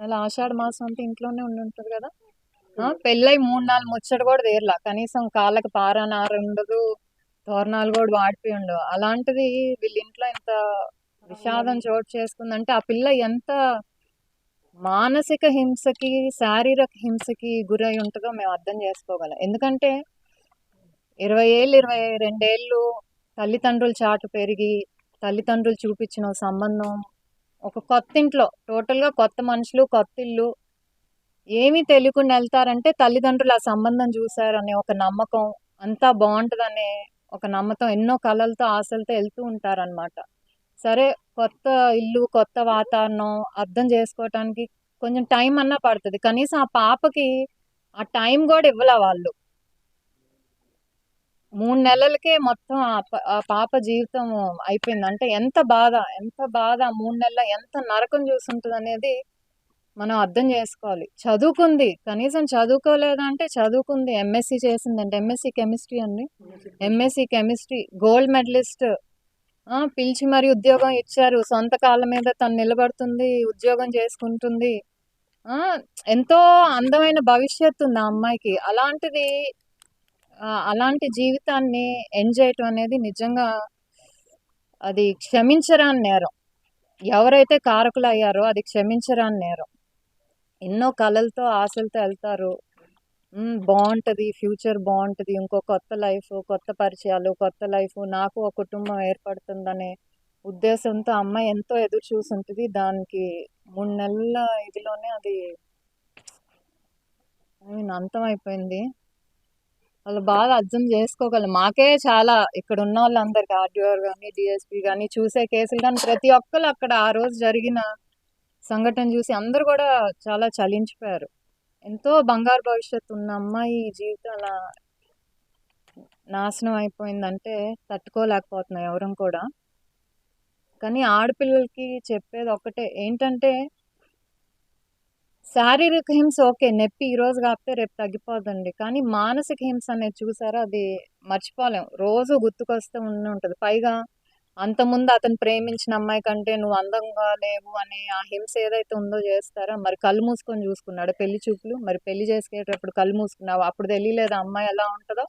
నెల ఆషాఢ మాసం అంతా ఇంట్లోనే ఉండి ఉంటుంది కదా? పెళ్ళై మూడు నాలుగు ముచ్చట కూడా తీరలా. కనీసం కాళ్ళకి పారానార ఉండదు తోరణాలు కూడా వాడిపోయి ఉండవు. అలాంటిది వీళ్ళ ఇంట్లో ఇంత విషాదం చోటు చేసుకుందంటే ఆ పిల్ల ఎంత మానసిక హింసకి శారీరక హింసకి గురై ఉంటుందో మేము అర్థం చేసుకోగలం. ఎందుకంటే ఇరవై ఏళ్ళు ఇరవై రెండేళ్ళు తల్లిదండ్రుల చాటు పెరిగి తల్లిదండ్రులు చూపించిన సంబంధం ఒక కొత్త ఇంట్లో టోటల్గా కొత్త మనుషులు కొత్త ఇల్లు ఏమీ తెలియకుండా వెళ్తారంటే తల్లిదండ్రులు ఆ సంబంధం చూశారనే ఒక నమ్మకం అంతా బాగుంటుందనే ఒక నమ్మకం ఎన్నో కళలతో ఆశలతో వెళ్తూ ఉంటారనమాట సరే కొత్త ఇల్లు కొత్త వాతావరణం అర్థం చేసుకోవటానికి కొంచెం టైం అన్నా పడుతుంది. కనీసం ఆ పాపకి ఆ టైం కూడా ఇవ్వాల వాళ్ళు. మూడు నెలలకే మొత్తం ఆ ఆ పాప జీవితం అయిపోయింది. అంటే ఎంత బాధ ఎంత బాధ మూడు నెలల ఎంత నరకం చూసుంటుంది అనేది మనం అర్థం చేసుకోవాలి. చదువుకుంది కనీసం చదువుకోలేదంటే చదువుకుంది. ఎంఎస్సి చేసిందంటే. ఎంఎస్సి కెమిస్ట్రీ అండి. MSc chemistry gold medalist. పిలిచి మరి ఉద్యోగం ఇచ్చారు. సొంత కాళ్ళ మీద తను నిలబడుతుంది ఉద్యోగం చేసుకుంటుంది. ఎంతో అందమైన భవిష్యత్తు ఉంది ఆ అమ్మాయికి. అలాంటిది అలాంటి జీవితాన్ని ఎంజాయ్ చేయటం అనేది నిజంగా అది క్షమించరాని నేరం. ఎవరైతే కారకులు అయ్యారో అది క్షమించరాని నేరం. ఎన్నో కళలతో ఆశలతో వెళ్తారు. బాగుంటుంది ఫ్యూచర్ బాగుంటుంది ఇంకో కొత్త లైఫ్ కొత్త పరిచయాలు కొత్త లైఫ్ నాకు ఒక కుటుంబం ఏర్పడుతుందనే ఉద్దేశంతో అమ్మాయి ఎంతో ఎదురు చూసి ఉంటుంది దానికి మూడు నెలల ఇదిలోనే అది ఐ మీన్ అంతం అయిపోయింది వాళ్ళు బాగా అర్థం చేసుకోగలం మాకే చాలా ఇక్కడ ఉన్న వాళ్ళందరికీ ఆర్డీఓర్ కానీ డిఎస్పీ కానీ చూసే కేసులు కానీ ప్రతి ఒక్కరు అక్కడ ఆ రోజు జరిగిన సంఘటన చూసి అందరూ కూడా చాలా చలించిపోయారు. ఎంతో బంగారు భవిష్యత్తు ఉన్న అమ్మాయి జీవితం అలా నాశనం అయిపోయిందంటే తట్టుకోలేకపోతున్నాయి ఎవరం కూడా. కానీ ఆడపిల్లలకి చెప్పేది ఒక్కటే ఏంటంటే శారీరక హింస ఓకే నొప్పి ఈ రోజు రేపు తగ్గిపోదండి కానీ మానసిక హింస అనేది చూసారా అది మర్చిపోలేం. రోజు గుర్తుకొస్తూ ఉండి ఉంటుంది. పైగా అంతకుముందు అతను ప్రేమించిన అమ్మాయి కంటే నువ్వు అందంగా లేవు అనే ఆ హింస ఏదైతే ఉందో చేస్తారా? మరి కళ్ళు మూసుకొని చూసుకున్నాడు? పెళ్ళి చూపులు? మరి పెళ్ళి చేసుకునేటప్పుడు కళ్ళు మూసుకున్నావు? అప్పుడు తెలియలేదు అమ్మాయి ఎలా ఉంటుందో?